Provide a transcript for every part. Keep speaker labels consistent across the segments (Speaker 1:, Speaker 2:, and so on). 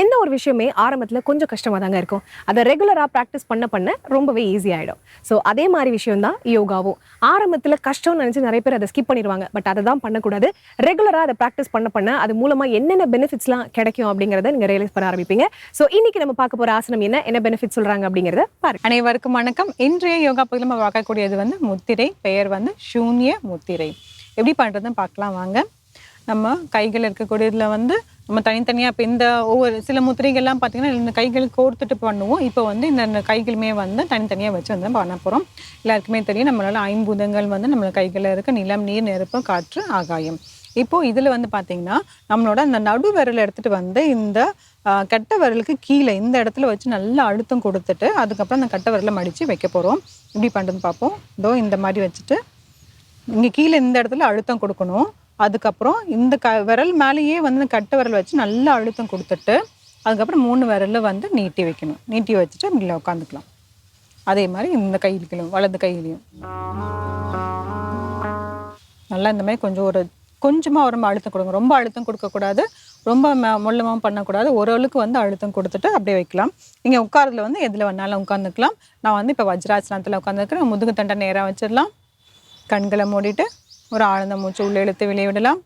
Speaker 1: எந்த ஒரு விஷயமே ஆரம்பத்தில் கொஞ்சம் கஷ்டமாக தாங்க இருக்கும். அதை ரெகுலராக ப்ராக்டிஸ் பண்ண பண்ண ரொம்பவே ஈஸி ஆகிடும் ஸோ அதே மாதிரி விஷயம் தான் யோகாவும். ஆரம்பத்தில் கஷ்டம்னு நினச்சி நிறைய பேர் அதை ஸ்கிப் பண்ணிடுவாங்க பட் அதை தான் பண்ணக்கூடாது. ரெகுலராக அதை ப்ராக்டிஸ் பண்ண பண்ண அது மூலமாக என்னென்ன பெனிஃபிட்ஸ்லாம் கிடைக்கும் அப்படிங்கிறத நீங்கள் ரியலைஸ் பண்ண ஆரம்பிப்பீங்க. ஸோ இன்னைக்கு நம்ம பார்க்க போகிற ஆசனம் என்ன? என்ன பெனிஃபிட் சொல்கிறாங்க அப்படிங்கிறத பாரு
Speaker 2: அனைவருக்கும் வணக்கம். இன்றைய யோகா பகுதியில் நம்ம பார்க்கக்கூடியது வந்து முத்திரை பெயர் வந்து சூன்ய முத்திரை. எப்படி பண்ணுறதுன்னு பார்க்கலாம் வாங்க. நம்ம கைகள் இருக்கக்கூடியதில் வந்து நம்ம தனித்தனியாக இப்போ இந்த ஒவ்வொரு சில முத்திரைகள்லாம் பார்த்தீங்கன்னா இந்த கைகள் கோர்த்துட்டு பண்ணுவோம். இப்போ வந்து இந்த கைகளுமே வந்து தனித்தனியாக வச்சு வந்து பண்ண போகிறோம் எல்லாருக்குமே தெரியும் நம்மளால் ஐம்பூதங்கள் வந்து நம்மளோட கைகளில் இருக்க நிலம் நீர் நெருப்பு காற்று ஆகாயம். இப்போது இதில் வந்து பார்த்திங்கன்னா நம்மளோட அந்த நடு விரலை எடுத்துகிட்டு வந்து இந்த ஆஹ், கட்டை விரலுக்கு கீழே இந்த இடத்துல வச்சு நல்லா அழுத்தம் கொடுத்துட்டு அதுக்கப்புறம் அந்த கட்டை விரலை மடித்து வைக்க போகிறோம் இப்படி பண்ணுறதுன்னு பார்ப்போம். இதோ இந்த மாதிரி வச்சுட்டு இங்கே கீழே இந்த இடத்துல அழுத்தம் கொடுக்கணும். அதுக்கப்புறம் இந்த க விரல் மேலேயே வந்து கட்டை விரல் வச்சு நல்லா அழுத்தம் கொடுத்துட்டு அதுக்கப்புறம் மூணு விரலில் வந்து நீட்டி வைக்கணும். நீட்டி வச்சுட்டு இப்படி உட்காந்துக்கலாம். அதே மாதிரி இந்த கையிலும் வலது கையிலையும். நல்லா இந்த மாதிரி கொஞ்சம் ஒரு கொஞ்சமாக ஒரு அழுத்தம் கொடுங்க. ரொம்ப அழுத்தம் கொடுக்கக்கூடாது. ரொம்ப ம- பண்ணக்கூடாது. ஓரளவுக்கு வந்து அழுத்தம் கொடுத்துட்டு அப்படியே வைக்கலாம். நீங்கள் உட்காரதுல வந்து எதில் வேணாலும் உட்காந்துக்கலாம். நான் வந்து இப்போ வஜ்ராசனத்தில் உட்காந்துருக்கிறேன் முதுகு தண்டை நேராக வச்சிடலாம். கண்களை மூடிட்டு ஒரு ஆழ்ந்த மூச்சு உள்ள இழுத்து வெளியே விடலாம்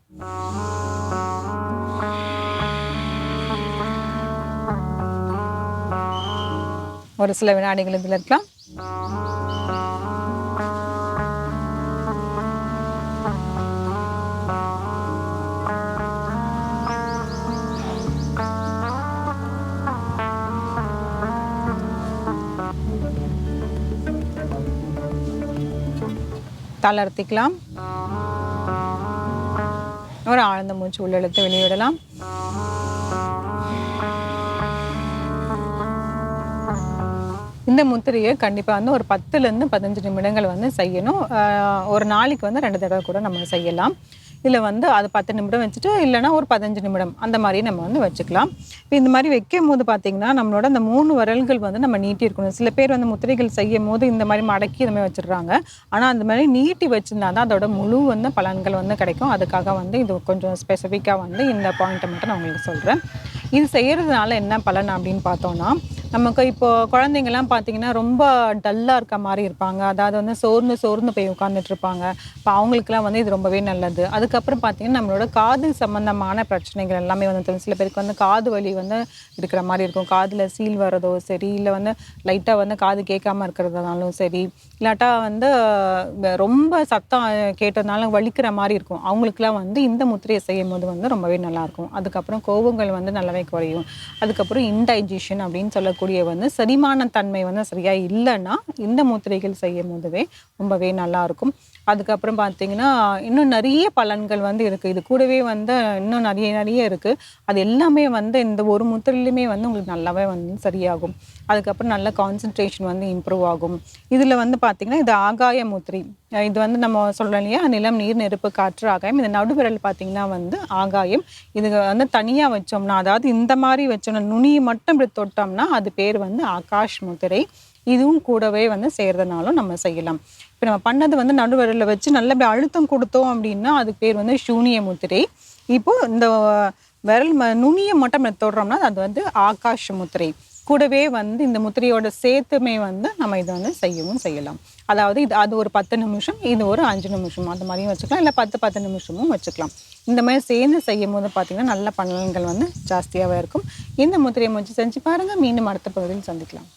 Speaker 2: ஒரு சில வினாடிகள் இதில் இருக்கலாம் தளர்த்திக்கலாம் ஒரு ஆழ்ந்த மூச்சு உள்ள வெளியிடலாம். இந்த முத்திரையை கண்டிப்பாக வந்து ஒரு பத்துலேருந்து பதினஞ்சு நிமிடங்கள் வந்து செய்யணும். ஆஹ் ஒரு நாளைக்கு வந்து ரெண்டு தடவை கூட நம்ம செய்யலாம். இதில் வந்து அது பத்து நிமிடம் வச்சுட்டு இல்லைன்னா ஒரு பதினஞ்சு நிமிடம். அந்த மாதிரி நம்ம வந்து வச்சுக்கலாம். இப்போ இந்த மாதிரி வைக்கும் போது பார்த்திங்கன்னா நம்மளோட அந்த மூணு விரல்கள் வந்து நம்ம நீட்டி இருக்கணும் சில பேர் வந்து முத்திரைகள் செய்யும் போது இந்த மாதிரி மடக்கி இந்த மாதிரி வச்சிடுறாங்க. ஆனால் அந்த மாதிரி நீட்டி வச்சிருந்தா தான் அதோட முழு வந்து பலன்கள் வந்து கிடைக்கும். அதுக்காக வந்து இது கொஞ்சம் ஸ்பெசிஃபிக்காக வந்து இந்த பாயிண்ட்டை மட்டும் நான் உங்களுக்கு சொல்கிறேன் இது செய்கிறதுனால என்ன பலன் அப்படின்னு பார்த்தோன்னா நமக்கு இப்போ குழந்தைங்கெல்லாம் பார்த்தீங்கன்னா ரொம்ப டல்லாக இருக்க மாதிரி இருப்பாங்க. அதாவது வந்து சோர்ந்து சோர்ந்து போய் உட்காந்துட்டு இருப்பாங்க. இப்போ அவங்களுக்குலாம் வந்து இது ரொம்பவே நல்லது. அதுக்கப்புறம் பார்த்தீங்கன்னா நம்மளோட காது சம்பந்தமான பிரச்சனைகள் எல்லாமே வந்து சில பேருக்கு வந்து காது வலி வந்து இருக்கிற மாதிரி இருக்கும். காதில் சீல் வர்றதோ சரி இல்லை வந்து லைட்டாக வந்து காது கேட்காம இருக்கிறதுனாலும் சரி இல்லாட்டா வந்து ரொம்ப சத்தம் கேட்டதுனால வலிக்கிற மாதிரி இருக்கும். அவங்களுக்குலாம் வந்து இந்த முத்திரையை செய்யும் போது வந்து ரொம்பவே நல்லாயிருக்கும் அதுக்கப்புறம் கோபங்கள் வந்து நல்லாவே குறையும். அதுக்கப்புறம் இன்டைஜஷன் அப்படின்னு சொல்ல இருக்கக்கூடிய வந்து செரிமான தன்மை வந்து சரியாக இல்லைன்னா இந்த முத்திரைகள் செய்யும் போதுவே ரொம்பவே நல்லா இருக்கும். அதுக்கப்புறம் பார்த்தீங்கன்னா இன்னும் நிறைய பலன்கள் வந்து இருக்குது இது கூடவே வந்து இன்னும் நிறைய நிறைய இருக்குது அது எல்லாமே வந்து இந்த ஒரு முத்திரையிலுமே வந்து உங்களுக்கு நல்லாவே வந்து சரியாகும். அதுக்கப்புறம் நல்ல கான்சன்ட்ரேஷன் வந்து இம்ப்ரூவ் ஆகும். இதில் வந்து பார்த்தீங்கன்னா இது ஆகாய முத்திரை. இது வந்து நம்ம சொல்கிறோம் இல்லையா? நிலம் நீர் நெருப்பு காற்று ஆகாயம். இந்த நடுவிரல் பார்த்திங்கன்னா வந்து ஆகாயம். இது வந்து தனியாக வச்சோம்னா அதாவது இந்த மாதிரி வச்சோம்னா நுனியை மட்டும் இப்படி தொட்டோம்னா அது பேர் வந்து ஆகாஷ் முத்திரை. இதுவும் கூடவே வந்து செய்கிறதுனாலும் நம்ம செய்யலாம். இப்போ நம்ம பண்ணது வந்து நடுவிரலில் வச்சு நல்ல அழுத்தம் கொடுத்தோம் அப்படின்னா அதுக்கு பேர் வந்து சூனிய முத்திரை. இப்போது இந்த விரல் ம நுனியை மட்டும் தொடுறோம்னா அது வந்து ஆகாஷ் முத்திரை. கூடவே வந்து இந்த முத்திரையோட சேர்த்துமே வந்து நம்ம இதை வந்து செய்யவும் செய்யலாம். அதாவது இது அது ஒரு பத்து நிமிஷம் இது ஒரு அஞ்சு நிமிஷம். அந்த மாதிரியும் வச்சுக்கலாம். இல்லை பத்து பத்து நிமிஷமும் வச்சுக்கலாம். இந்த மாதிரி சேர்ந்து செய்யும் போது பார்த்தீங்கன்னா நல்ல பலன்கள் வந்து ஜாஸ்தியாகவே இருக்கும். இந்த முத்திரையை முயற்சி செஞ்சு பாருங்க. மீண்டும் அடுத்த பகுதியில் சந்திக்கலாம்.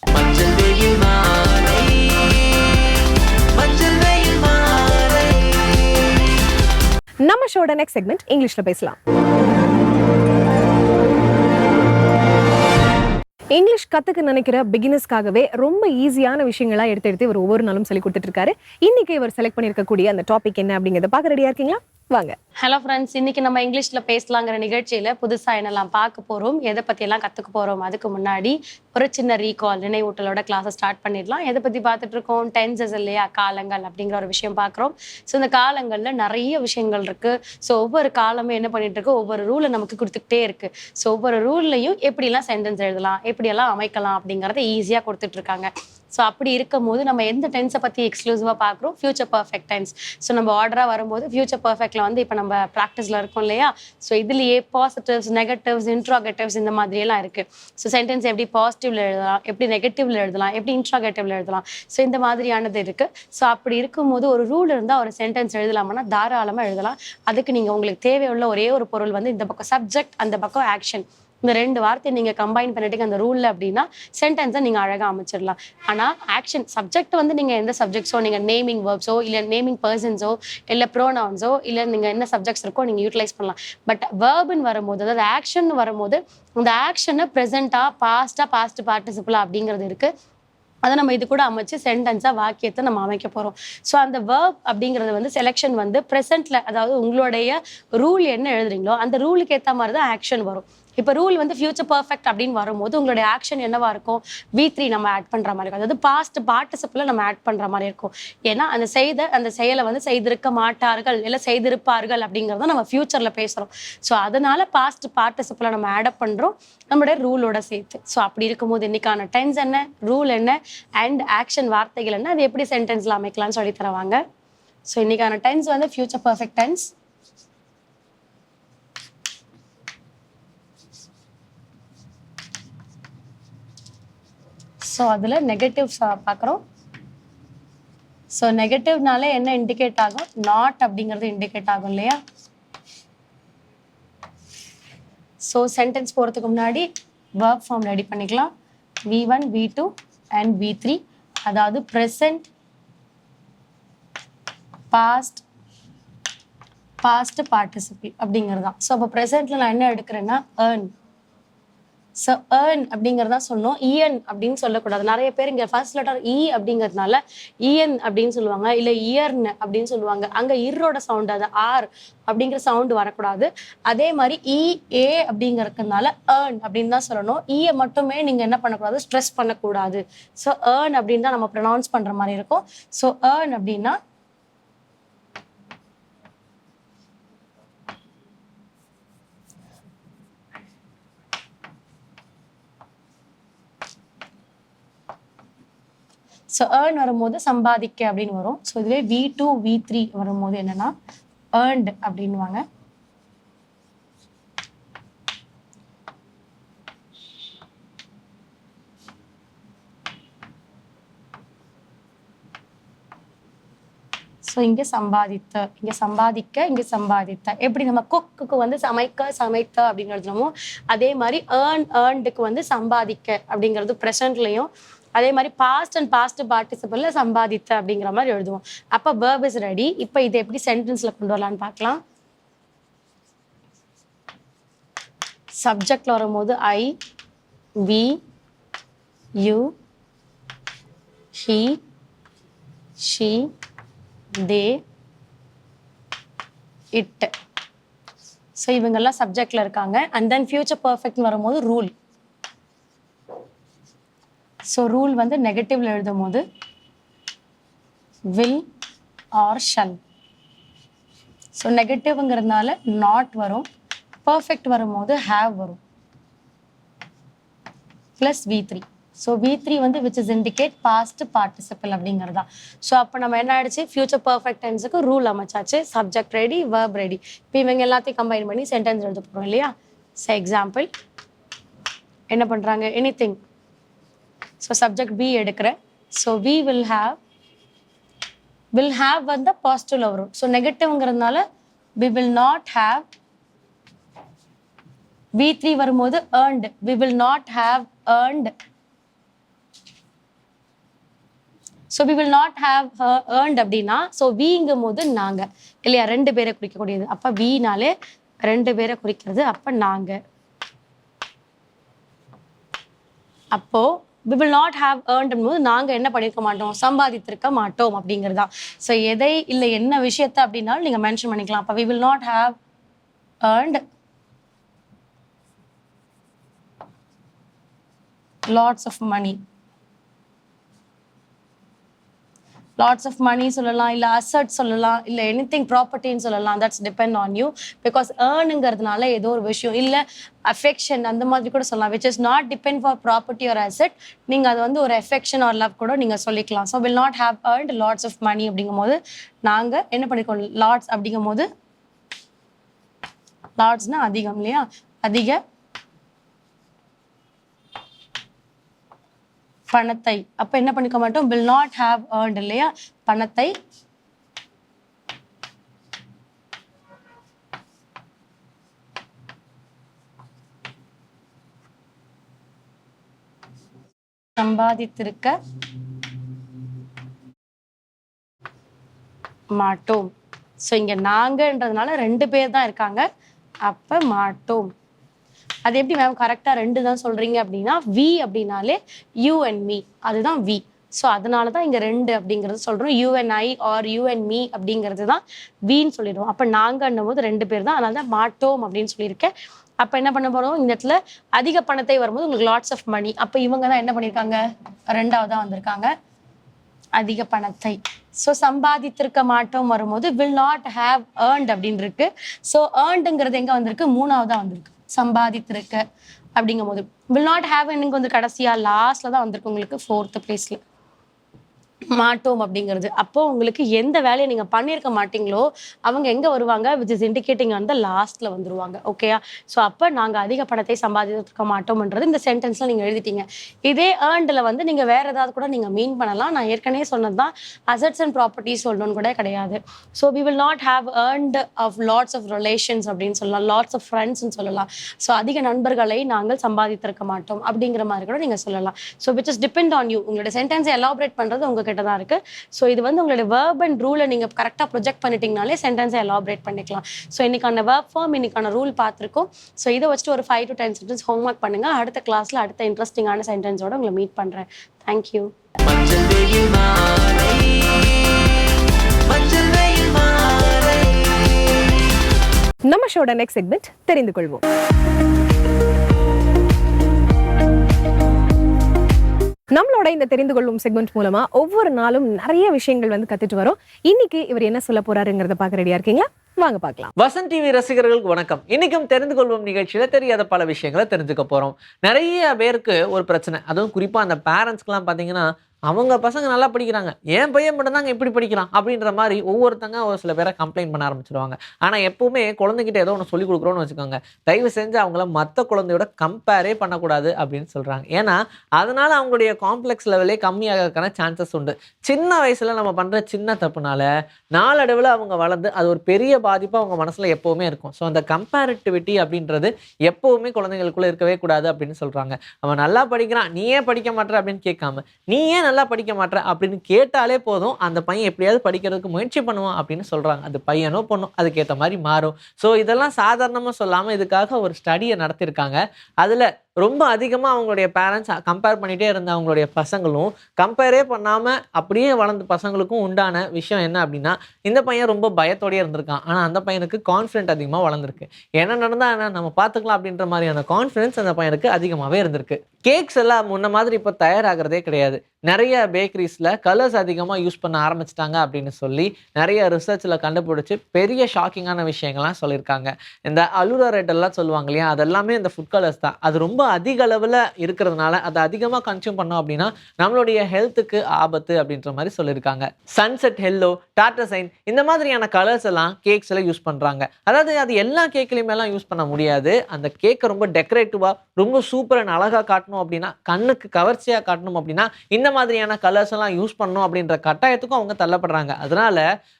Speaker 1: நம்ம ஷோட நெக்ஸ்ட் செக்மெண்ட் இங்கிலீஷ்ல பேசலாம். இங்கிலீஷ் கற்றுக்க நினைக்கிற பிகினர்ஸ்க்காகவே ரொம்ப ஈஸியான விஷயங்களா எடுத்து எடுத்து இவர் ஒவ்வொரு நாளும் சொல்லி கொடுத்துட்டு இருக்காரு. இன்னைக்கு இவர் செலக்ட் பண்ணியிருக்கக்கூடிய அந்த டாபிக் என்ன அப்படிங்கறத பார்க்க ரெடியா இருக்கீங்களா? வாங்க.
Speaker 3: ஹலோ ஃப்ரெண்ட்ஸ் இன்னைக்கு நம்ம இங்கிலீஷ்ல பேசலாங்கிற நிகழ்ச்சியில புதுசா என்னெல்லாம் பார்க்க போறோம் எதை பத்தி எல்லாம் கத்துக்க போறோம் அதுக்கு முன்னாடி ஒரு சின்ன ரீகால் நினைவூட்டலோட கிளாஸை ஸ்டார்ட் பண்ணிடலாம். எதை பத்தி பார்த்துட்டு இருக்கோம்? டென்சஸ் இல்லையா? காலங்கள் அப்படிங்கிற ஒரு விஷயம் பார்க்குறோம். ஸோ இந்த காலங்கள்ல நிறைய விஷயங்கள் இருக்கு. ஸோ ஒவ்வொரு காலமும் என்ன பண்ணிட்டு இருக்கு? ஒவ்வொரு ரூலை நமக்கு கொடுத்துக்கிட்டே இருக்கு. ஸோ ஒவ்வொரு ரூல்லையும் எப்படிலாம் சென்டென்ஸ் எழுதலாம்? எப்படியெல்லாம் அமைக்கலாம்? அப்படிங்கிறத ஈஸியாக கொடுத்துட்டு இருக்காங்க. ஸோ அப்படி இருக்கும் போது நம்ம எந்த டென்ஸை பற்றி எக்ஸ்க்ளூசிவாக பார்க்குறோம்? ஃபியூச்சர் பர்ஃபெக்ட் டென்ஸ் ஸோ நம்ம ஆர்டராக வரும்போது ஃபியூச்சர் பர்ஃபெக்டில் வந்து இப்போ நம்ம ப்ராக்டிஸில் இருக்கோம் இல்லையா? ஸோ இதுலேயே பாசிட்டிவ்ஸ் நெகட்டிவ்ஸ் இன்ட்ராகேட்டிவ்ஸ் இந்த மாதிரியெல்லாம் இருக்குது ஸோ சென்டென்ஸ் எப்படி பாசிட்டிவ்ல எழுதலாம்? எப்படி நெகட்டிவ்ல எழுதலாம்? எப்படி இன்ட்ராகேட்டிவ்ல எழுதலாம்? ஸோ இந்த மாதிரியானது இருக்குது ஸோ அப்படி இருக்கும்போது ஒரு ரூல் இருந்தால் ஒரு சென்டென்ஸ் எழுதலாம்னா தாராளமாக எழுதலாம். அதுக்கு நீங்கள் உங்களுக்கு தேவையுள்ள ஒரே ஒரு பொருள் வந்து இந்த பக்கம் சப்ஜெக்ட் அந்த பக்கம் ஆக்ஷன் இந்த ரெண்டு வார்த்தையை நீங்கள் கம்பைன் பண்ணிட்டு அந்த ரூலில் அப்படின்னா சென்டென்ஸை நீங்கள் அழகாக அமைச்சிடலாம். ஆனால் ஆக்ஷன் சப்ஜெக்ட் வந்து நீங்கள் எந்த சப்ஜெக்ட்ஸோ நீங்கள் நேமிங் வேர்ப்ஸோ இல்லை நேமிங் பர்சன்ஸோ இல்லை ப்ரோனவுன்ஸோ இல்லை நீங்கள் என்ன சப்ஜெக்ட்ஸ் இருக்கோ நீங்கள் யூட்டிலைஸ் பண்ணலாம். பட் வேர்புன்னு வரும்போது அதாவது ஆக்ஷன் வரும்போது அந்த ஆக்ஷனை ப்ரெசென்ட்டாக பாஸ்ட்டாக பாஸ்ட் பார்ட்டிசிபிளாக அப்படிங்கிறது இருக்குது அதை நம்ம இது கூட அமைச்சு சென்டென்ஸாக வாக்கியத்தை நம்ம அமைக்க போகிறோம் ஸோ அந்த வேர்ப் அப்படிங்கிறது வந்து செலெக்ஷன் வந்து ப்ரெசென்ட்டில் அதாவது உங்களுடைய ரூல் என்ன எழுதுறீங்களோ அந்த ரூலுக்கு ஏற்ற மாதிரி தான் ஆக்ஷன் வரும். இப்போ ரூல் வந்து ஃபியூச்சர் பர்ஃபெக்ட் அப்படின்னு வரும்போது உங்களுடைய ஆக்ஷன் என்னவா இருக்கும்? வி த்ரீ நம்ம ஆட் பண்ணுற மாதிரி இருக்கும். அதாவது பாஸ்ட் பார்ட்டிசிபிள் நம்ம ஆட் பண்ணுற மாதிரி இருக்கும். ஏன்னா அந்த செய்த அந்த செயலை வந்து செய்திருக்க மாட்டார்கள் இல்லை செய்திருப்பார்கள் அப்படிங்கிறத நம்ம ஃபியூச்சரில் பேசுகிறோம் ஸோ அதனால பாஸ்ட் பார்ட்டிசிபிளை நம்ம ஆட் பண்ணுறோம் நம்மளுடைய ரூலோட சேர்த்து. ஸோ அப்படி இருக்கும்போது இன்னைக்கான டென்ஸ் என்ன ரூல் என்ன அண்ட் ஆக்ஷன் வார்த்தைகள் என்ன அது எப்படி சென்டென்ஸில் அமைக்கலாம்னு சொல்லி தருவாங்க. ஸோ இன்னைக்கான டென்ஸ் வந்து ஃபியூச்சர் பர்ஃபெக்ட் டென்ஸ் ஸோ அதில் நெகட்டிவ்ஸ் பார்க்குறோம் ஸோ நெகட்டிவ்னாலே என்ன இண்டிகேட் ஆகும்? நாட் அப்படிங்கிறது இண்டிகேட் ஆகும் இல்லையா? ஸோ சென்டென்ஸ் போகிறதுக்கு முன்னாடி வேர்ப் ஃபார்ம் ரெடி பண்ணிக்கலாம். V one V two and V three அதாவது ப்ரெசண்ட் பாஸ்ட் பாஸ்ட் பார்ட்டிசிபிள் அப்படிங்கிறது தான் ஸோ அப்போ ப்ரெசென்ட்ல நான் என்ன எடுக்கிறேன்னா ஏர்ன் ஸோ ஏர்ன் அப்படிங்கிறதா சொன்னோம் இஎன் அப்படின்னு சொல்லக்கூடாது. நிறைய பேர் இங்கே ஃபர்ஸ்ட் லெட்டர் இ e அப்படிங்கிறதுனால இஎன் அப்படின்னு சொல்லுவாங்க. இல்லை இயர்ன் அப்படின்னு சொல்லுவாங்க. அங்கே இரோட சவுண்ட் அது ஆர் அப்படிங்கிற சவுண்டு வரக்கூடாது. அதே மாதிரி இ ஏ அப்படிங்கிறதுனால ஏர்ன் அப்படின்னு தான் சொல்லணும். ஈயை மட்டுமே நீங்கள் என்ன பண்ணக்கூடாது? ஸ்ட்ரெஸ் பண்ணக்கூடாது. ஸோ ஏர்ன் அப்படின்னு தான் நம்ம ப்ரொனவுன்ஸ் பண்ணுற மாதிரி இருக்கும். ஸோ ஏர்ன் அப்படின்னா ஸோ ஏர்ன் வரும்போது சம்பாதிக்க அப்படின்னு வரும். ஸோ இதுவே வி டூ வி த்ரீ வரும்போது என்னன்னா ஏர்ன்டு அப்படின்வாங்க ஸோ இங்கே சம்பாதித்த இங்கே சம்பாதிக்க இங்கே சம்பாதித்த. எப்படி நம்ம குக்குக்கு வந்து சமைக்க சமைத்த அப்படின்னு எழுதுனோமோ அதே மாதிரி ஏர்ன் ஏர்ன்டுக்கு வந்து சம்பாதிக்க அப்படிங்கிறது ப்ரெசன்ட்லையும் அதே மாதிரி பாஸ்ட் அண்ட் பாஸ்ட் பார்ட்டிசிபிள்ல சம்பாதித்த அப்படிங்கிற மாதிரி எழுதுவோம். அப்போ வேர்ப் இஸ் ரெடி இப்போ இதை எப்படி சென்டென்ஸில் கொண்டு வரலான்னு பார்க்கலாம். சப்ஜெக்டில் வரும்போது I we you he she they it so இவங்கெல்லாம் சப்ஜெக்டில் இருக்காங்க. அண்ட் தென் ஃபியூச்சர் பர்ஃபெக்ட்னு வரும்போது ரூல் ஸோ ரூல் வந்து நெகட்டிவ்ல எழுதும் போது வில் ஆர் ஷல் ஸோ நெகட்டிவ்ங்கிறதுனால நாட் வரும். பர்ஃபெக்ட் வரும்போது ஹேவ் வரும். Plus V three so V three வந்து which is indicate past participle அப்படிங்கிறது. தான் ஸோ அப்போ நம்ம என்ன ஆயிடுச்சு? ஃபியூச்சர் பர்ஃபெக்ட் டென்ஸுக்கு ரூல் அமைச்சாச்சு. சப்ஜெக்ட் ரெடி வேர்ப் ரெடி இப்போ இவங்க எல்லாத்தையும் கம்பைன் பண்ணி சென்டென்ஸ் எழுத போகிறோம் இல்லையா? ஸோ எக்ஸாம்பிள் என்ன பண்ணுறாங்க any thing so subject B எடுக்கிறேன். So we will have will have வந்து பாசிட்டிவ்ல வரும். So நெகட்டிவ்ங்கிறதுனால we will not have we three வரும்போது earned we will not have earned so we will not have earned அப்படின்னா so விங்கும் போது நாங்கள் இல்லையா? ரெண்டு பேரை குறிக்கக்கூடியது. அப்போ வினாலே ரெண்டு பேரை குறிக்கிறது அப்போ நாங்கள் அப்போ வி வில் நாட் ஹாவ் ஏர்ன்டும் போது நாங்க என்ன பண்ணிருக்க மாட்டோம்? சம்பாதித்திருக்க மாட்டோம் அப்படிங்கிறதா. ஸோ எதை இல்லை என்ன விஷயத்த அப்படின்னாலும் நீங்க மென்ஷன் பண்ணிக்கலாம். அப்போ we will not have earned lots of money lots of money சொல்லலாம் இல்லை அசட் சொல்லலாம் இல்லை எனி திங் ப்ராப்பர்ட்டின்னு சொல்லலாம். That's depend on you because ஏர்னுங்கிறதுனால ஏதோ ஒரு விஷயம் இல்லை அஃபெக்ஷன் அந்த மாதிரி கூட சொல்லலாம். Which is not depend for property ஒரு அசெட் நீங்கள் அது வந்து ஒரு எஃபெக்ஷன் ஆர் லவ் கூட நீங்கள் சொல்லிக்கலாம். So will not have earned lots of money அப்படிங்கும் போது நாங்கள் என்ன பண்ணிக்கோம் லாட்ஸ் அப்படிங்கும் போது லாட்ஸ்னால் அதிகம் இல்லையா? அதிக பணத்தை. அப்ப என்ன பண்ணிக்க மாட்டோம்? வில் நாட் ஹாவ் ஏர்ன்ட் இல்லையா? பணத்தை. சம்பாதித்திருக்க மாட்டோம். ஸோ இங்க நாங்கன்றதுனால ரெண்டு பேர் தான் இருக்காங்க. அப்ப மாட்டோம். அது எப்படி மேம் கரெக்டாக ரெண்டு தான் சொல்கிறீங்க அப்படின்னா வி அப்படின்னாலே யூ அண்ட் மீ அதுதான் வி ஸோ அதனால தான் இங்கே ரெண்டு அப்படிங்கிறது சொல்கிறோம் you and I I or you and me அப்படிங்கிறது தான் வின்னு சொல்லிடுவோம். அப்போ நாங்கன்னும் போது ரெண்டு பேர் தான். அதனால தான் மாட்டோம் அப்படின்னு சொல்லியிருக்கேன். அப்போ என்ன பண்ண போகிறோம் இந்த இடத்துல அதிக பணத்தை வரும்போது உங்களுக்கு லாட்ஸ் ஆஃப் மணி அப்போ இவங்க தான் என்ன பண்ணியிருக்காங்க? ரெண்டாவதாக வந்திருக்காங்க. அதிக பணத்தை. ஸோ சம்பாதித்திருக்க மாட்டோம் வரும்போது வில் நாட் ஹேவ் ஏர்ன்ட் அப்படின்னு இருக்கு ஸோ ஏர்ன்டுங்கிறது எங்கே வந்திருக்கு? மூணாவதா வந்திருக்கு. சம்பாதித்திருக்க அப்படிங்கும் போது வில் நாட் ஹேவ் எனக்கு வந்து கடைசியாக லாஸ்ட்ல தான் வந்திருக்கு உங்களுக்கு ஃபோர்த்து ப்ளேஸில் மாட்டோம் அப்படிங்கிறது. அப்போ உங்களுக்கு எந்த வேலையை நீங்க பண்ணியிருக்க மாட்டீங்களோ அவங்க எங்க வருவாங்க? விச் இஸ் இண்டிகேட்டிங் அந்த லாஸ்ட்ல வந்துருவாங்க. ஓகேயா ஸோ அப்போ நாங்க அதிக பணத்தை சம்பாதித்திருக்க மாட்டோம்ன்றது இந்த சென்டென்ஸ்ல நீங்க எழுதிட்டீங்க. இதே ஏர்ன்ல வந்து நீங்க வேற ஏதாவது கூட நீங்க மீன் பண்ணலாம். நான் ஏற்கனவே சொன்னதுதான் அசட்ஸ் அண்ட் ப்ராப்பர்ட்டிஸ் சொல்லணும்னு கூட கிடையாது. So we will not have earned of lots of relations அப்படின்னு சொல்லலாம். லாட்ஸ் ஆஃப் ஃப்ரெண்ட்ஸ்னு சொல்லலாம். ஸோ அதிக நண்பர்களை நாங்கள் சம்பாதித்திருக்க மாட்டோம் அப்படிங்கிற மாதிரி கூட நீங்க சொல்லலாம். So which is depend on you உங்களோட சென்டென்ஸை எலாபரேட் பண்றது உங்ககிட்ட தான் இருக்கு. ஸோ இது வந்து உங்களுடைய வேர்ப் அண்ட் ரூலை நீங்க கரெக்டாக ப்ரொஜெக்ட் பண்ணிட்டீங்கனாலே சென்டென்ஸை எலாபரேட் பண்ணிக்கலாம். ஸோ இன்னைக்கான வேர்ப் ஃபார்ம் இன்னைக்கான ரூல் பார்த்துருக்கோம். ஸோ இதை வச்சுட்டு ஒரு five to ten sentence homework பண்ணுங்க. அடுத்த கிளாஸ்ல அடுத்த இன்ட்ரெஸ்டிங்கான சென்டென்ஸோட உங்களை மீட் பண்றேன். தேங்க்யூ
Speaker 1: நம்ம ஷோட நெக்ஸ்ட் செக்மெண்ட் தெரிந்து கொள்வோம். நம்மளோட இந்த தெரிந்து கொள்ளும் செக்மெண்ட் மூலமா ஒவ்வொரு நாளும் நிறைய விஷயங்கள் வந்து கத்துட்டு வரும். இன்னைக்கு இவர் என்ன சொல்ல போறாருங்கிறத பார்க்க ரெடியா இருக்கீங்களா? வாங்க பார்க்கலாம்.
Speaker 4: வசந்த் டிவி ரசிகர்களுக்கு வணக்கம். இன்னைக்கும் தெரிந்து கொள்வோம் நிகழ்ச்சியில தெரியாத பல விஷயங்களை தெரிஞ்சுக்க போறோம். நிறைய பேருக்கு ஒரு பிரச்சனை. அதுவும் குறிப்பா அந்த பேரண்ட்ஸ்க்குலாம் பாத்தீங்கன்னா அவங்க பசங்க நல்லா படிக்கிறாங்க. என் பையன் மட்டும்தாங்க இப்படி படிக்கிறான் அப்படின்ற மாதிரி ஒவ்வொருத்தங்க ஒரு சில பேரை கம்ப்ளைண்ட் பண்ண ஆரம்பிச்சிருவாங்க. ஆனால் எப்பவுமே குழந்தைகிட்ட ஏதோ ஒன்று சொல்லி கொடுக்குறோன்னு வச்சுக்கோங்க. தயவு செஞ்சு அவங்கள மற்ற குழந்தையோட கம்பேரே பண்ணக்கூடாது அப்படின்னு சொல்றாங்க. ஏன்னா அதனால் அவங்களுடைய காம்ப்ளெக்ஸ் லெவலே கம்மியாகிறதுக்கான சான்சஸ் உண்டு. சின்ன வயசுல நம்ம பண்ற சின்ன தப்புனால நாளடைவில் அவங்க வளர்ந்து அது ஒரு பெரிய பாதிப்பாக அவங்க மனசுல எப்போவுமே இருக்கும். ஸோ அந்த கம்பேரிட்டிவிட்டி அப்படின்றது எப்போவுமே குழந்தைங்களுக்குள்ள இருக்கவே கூடாது அப்படின்னு சொல்றாங்க. அவன் நல்லா படிக்கிறான் நீ ஏன் படிக்க மாட்டேற அப்படின்னு கேட்காம நீ ஏன் நல்லா படிக்க மாட்டேன் அப்படின்னு கேட்டாலே போதும். அந்த பையன் எப்படியாவது படிக்கிறதுக்கு முயற்சி பண்ணுவான் அப்படின்னு சொல்கிறாங்க அது பையனோ பொண்ணும் அதுக்கேற்ற மாதிரி மாறும். ஸோ இதெல்லாம் சாதாரணமாக சொல்லாமல் இதுக்காக ஒரு ஸ்டடியை நடத்தியிருக்காங்க அதில் ரொம்ப அதிகமாக அவங்களுடைய பேரண்ட்ஸ் கம்பேர் பண்ணிகிட்டே இருந்த அவங்களுடைய பசங்களும் கம்பேரே பண்ணாமல் அப்படியே வளர்ந்த பசங்களுக்கும் உண்டான விஷயம் என்ன அப்படின்னா இந்த பையன் ரொம்ப பயத்தோடயே இருந்திருக்கான். ஆனால் அந்த பையனுக்கு கான்ஃபிடென்ட் அதிகமாக வளர்ந்துருக்கு. என்ன நடந்தால் என்ன நம்ம பார்த்துக்கலாம் அப்படின்ற மாதிரியான கான்ஃபிடென்ஸ் அந்த பையனுக்கு அதிகமாகவே இருந்திருக்கு. கேக்ஸ் எல்லாம் முன்ன மாதிரி இப்போ தயாராகிறதே கிடையாது. நிறைய பேக்கரிஸில் கலர்ஸ் அதிகமாக யூஸ் பண்ண ஆரம்பிச்சிட்டாங்க அப்படின்னு சொல்லி நிறைய ரிசர்ச்சில் கண்டுபிடிச்சி பெரிய ஷாக்கிங்கான விஷயங்கள்லாம் சொல்லியிருக்காங்க. இந்த அலுரா ரெட் எல்லாம் சொல்லுவாங்க இல்லையா அதெல்லாமே இந்த ஃபுட் கலர்ஸ் தான். அது ரொம்ப ரொம்ப அதிக அளவில் இருக்கிறதுனால அதை அதிகமாக கன்சியூம் பண்ணோம் அப்படின்னா நம்மளுடைய ஹெல்த்துக்கு ஆபத்து அப்படின்ற மாதிரி சொல்லியிருக்காங்க. சன்செட் ஹெல்லோ டாட்டா சைன் இந்த மாதிரியான கலர்ஸ் எல்லாம் கேக்ஸில் யூஸ் பண்ணுறாங்க அதாவது அது எல்லா கேக்லையுமே எல்லாம் யூஸ் பண்ண முடியாது. அந்த கேக்கை ரொம்ப டெக்கரேட்டிவாக ரொம்ப சூப்பராக அழகாக காட்டணும் அப்படின்னா கண்ணுக்கு கவர்ச்சியாக காட்டணும் அப்படின்னா இந்த மாதிரியான கலர்ஸ் எல்லாம் யூஸ் பண்ணணும் அப்படின்ற கட்டாயத்துக்கும் அவங்க தள்ளப்படுறாங்க. அதனால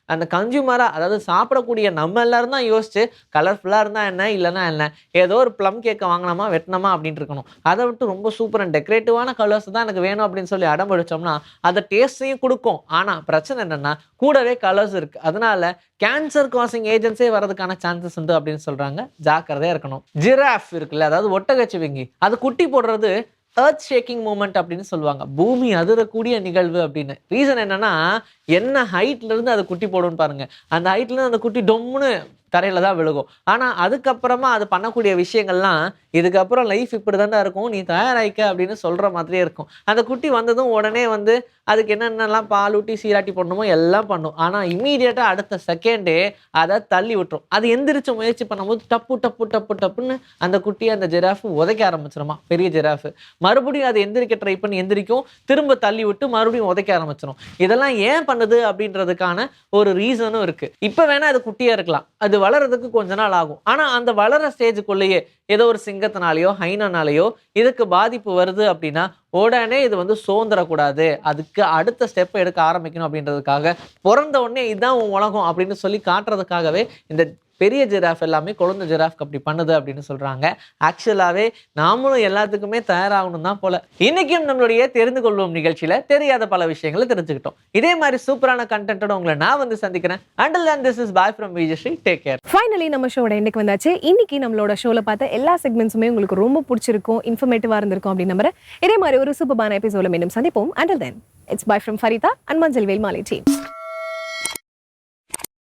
Speaker 4: அந்த கன்சியூமராக அதாவது சாப்பிடக்கூடிய நம்ம எல்லாரும் தான் யோசிச்சு கலர்ஃபுல்லாக இருந்தால் என்ன இல்லைன்னா என்ன ஏதோ ஒரு ப்ளம் கேக்கை வாங்கினோமா வெட்டினோமா அப்படின்ட்டு இருக்கணும். அதை விட்டு ரொம்ப சூப்பர் அண்ட் டெக்கரேட்டிவான கலர்ஸ் தான் எனக்கு வேணும் அப்படின்னு சொல்லி அடம் பிடிச்சோம்னா அதை டேஸ்ட்டையும் கொடுக்கும். ஆனால் பிரச்சனை என்னென்னா கூடவே கலர்ஸ் இருக்குது அதனால கேன்சர் காசிங் ஏஜென்ஸே வரதுக்கான சான்சஸ் உண்டு அப்படின்னு சொல்கிறாங்க ஜாக்கிரதையாக இருக்கணும். ஜிராஃப் இருக்குல்ல அதாவது ஒட்டகச்சிவிங்கி. அது குட்டி போடுறது ஏர்த் ஷேக்கிங் மூமெண்ட் அப்படின்னு சொல்லுவாங்க. பூமி அதிரக்கூடிய நிகழ்வு அப்படின்னு. ரீசன் என்னன்னா என்ன ஹைட்ல இருந்து குட்டி போடும்னு பாருங்க. அந்த ஹைட்ல இருந்து அந்த குட்டி டொம்முன்னு தரையில தான் விழுகும். ஆனா அதுக்கப்புறமா அது பண்ணக்கூடிய விஷயங்கள்லாம் இதுக்கப்புறம் லைஃப் இப்படி இருக்கும். நீ தயாராயிக்க அப்படின்னு சொல்ற மாதிரியே இருக்கும். அந்த குட்டி வந்ததும் உடனே வந்து அதுக்கு என்னென்னலாம் பால் ஊட்டி சீராட்டி பண்ணணுமோ எல்லாம் பண்ணும். ஆனால் இம்மீடியட்டா அடுத்த செகண்டே அதை தள்ளி விட்டுரும். அது எந்திரிச்சு முயற்சி பண்ணும்போது டப்பு டப்பு டப்பு டப்புன்னு அந்த குட்டியை அந்த ஜெராஃபு உதைக்க ஆரம்பிச்சிருமா? பெரிய ஜெராஃப் மறுபடியும் அதை எந்திரிக்க ட்ரை பண்ணி எந்திரிக்கும் திரும்ப தள்ளி விட்டு மறுபடியும் உதைக்க ஆரம்பிச்சிடும் இதெல்லாம் ஏன் பண்ணுது அப்படின்றதுக்கான ஒரு ரீசனும் இருக்குது இப்போ வேணால் அது குட்டியாக இருக்கலாம். அது வளர்றதுக்கு கொஞ்ச நாள் ஆகும். ஆனால் அந்த வளர ஸ்டேஜுக்குள்ளேயே ஏதோ ஒரு சிங்கத்தினாலேயோ ஹைனானாலேயோ இதுக்கு பாதிப்பு வருது அப்படின்னா உடனே இது வந்து சோர்ந்துடக்கூடாது அதுக்கு அடுத்த ஸ்டெப்பை எடுக்க ஆரம்பிக்கணும் அப்படின்றதுக்காக பிறந்த உடனே இதுதான் உன் உலகம் அப்படின்னு சொல்லி காட்டுறதுக்காகவே இந்த பெரிய ஜெராஃப் எல்லாமே குழந்தை ஜிராஃப்க்கு அப்படி பண்ணுது அப்படின்னு சொல்றாங்க. ஆக்சுவலாகவே நாமளும் எல்லாத்துக்குமே தயாராகணும் தான் போல. இன்னைக்கும் நம்மளுடைய தெரிந்து கொள்வோம் நிகழ்ச்சியில தெரியாத பல விஷயங்களை தெரிஞ்சுக்கிட்டோம். இதே மாதிரி சூப்பரான கண்டென்ட்டோட உங்களை நான் வந்து சந்திக்கிறேன். Until then this is bye from Vijayashree take care
Speaker 1: finally நம்ம ஷோட இன்னைக்கு வந்தாச்சு. இன்னைக்கு நம்மளோட ஷோவில் பார்த்த எல்லா செக்மெண்ட்ஸுமே உங்களுக்கு ரொம்ப பிடிச்சிருக்கும் இன்ஃபர்மேட்டிவாக இருந்திருக்கும் அப்படின்னு நம்புறேன். இதே மாதிரி ஒரு சூப்பரான எபிசோட மீண்டும் சந்திப்போம். Until then it's bye from Farida and Manjal Velmalai team